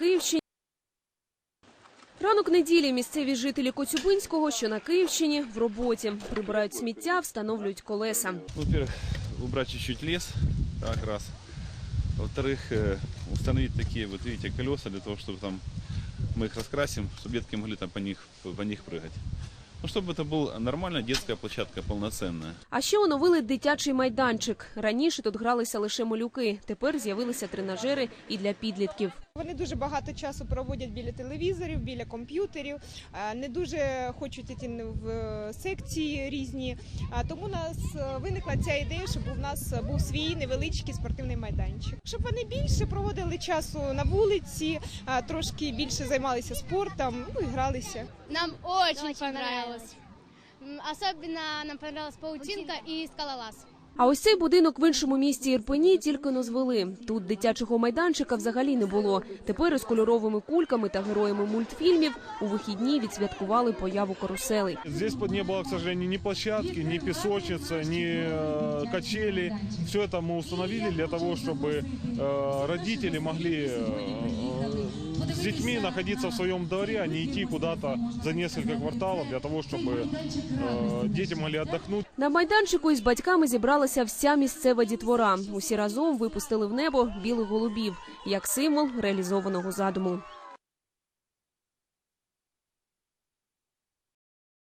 Київщині. Ранок неділі місцеві жителі Коцюбинського, що на Київщині, в роботі. Прибирають сміття, встановлюють колеса. Во-первых, убрать чуть-чуть лес, так, раз. Во-вторых, э, установить такие, вот видите, колеса для того, чтобы там мы их раскрасим, чтобы детки могли там по них, по них прыгать. Ну, чтобы это была нормальная детская площадка, полноценная. А ще оновили дитячий майданчик. Раніше тут гралися лише малюки. Тепер з'явилися тренажери і для підлітків. Вони дуже багато часу проводять біля телевізорів, біля комп'ютерів, е, не дуже хочуть йти в е, секції різні. А Тому у нас е, виникла ця ідея, щоб у нас був свій невеличкий спортивний майданчик. Щоб вони більше проводили часу на вулиці, трошки більше займалися спортом, ну і гралися. Нам очень, понравилось. М, Особенно нам понравилась паутинка и скалолаз. А ось цей будинок в іншому місті Ірпені тільки но звели. Тут дитячого майданчика взагалі не було. Тепер із кольоровими кульками та героями мультфільмів у вихідні відсвяткували появу каруселей. Здесь под- не было, к сожалению, ни площадки, ни песочницы, ни э, качели. Все это мы установили для того, чтобы э, родители могли э, с детьми находиться в своем дворе, а не идти куда-то за несколько кварталов для того, чтобы э, дети могли отдохнуть. На майданчику із батьками зібралася вся місцева дітвора. Усі разом випустили в небо білих голубів як символ реалізованого задуму.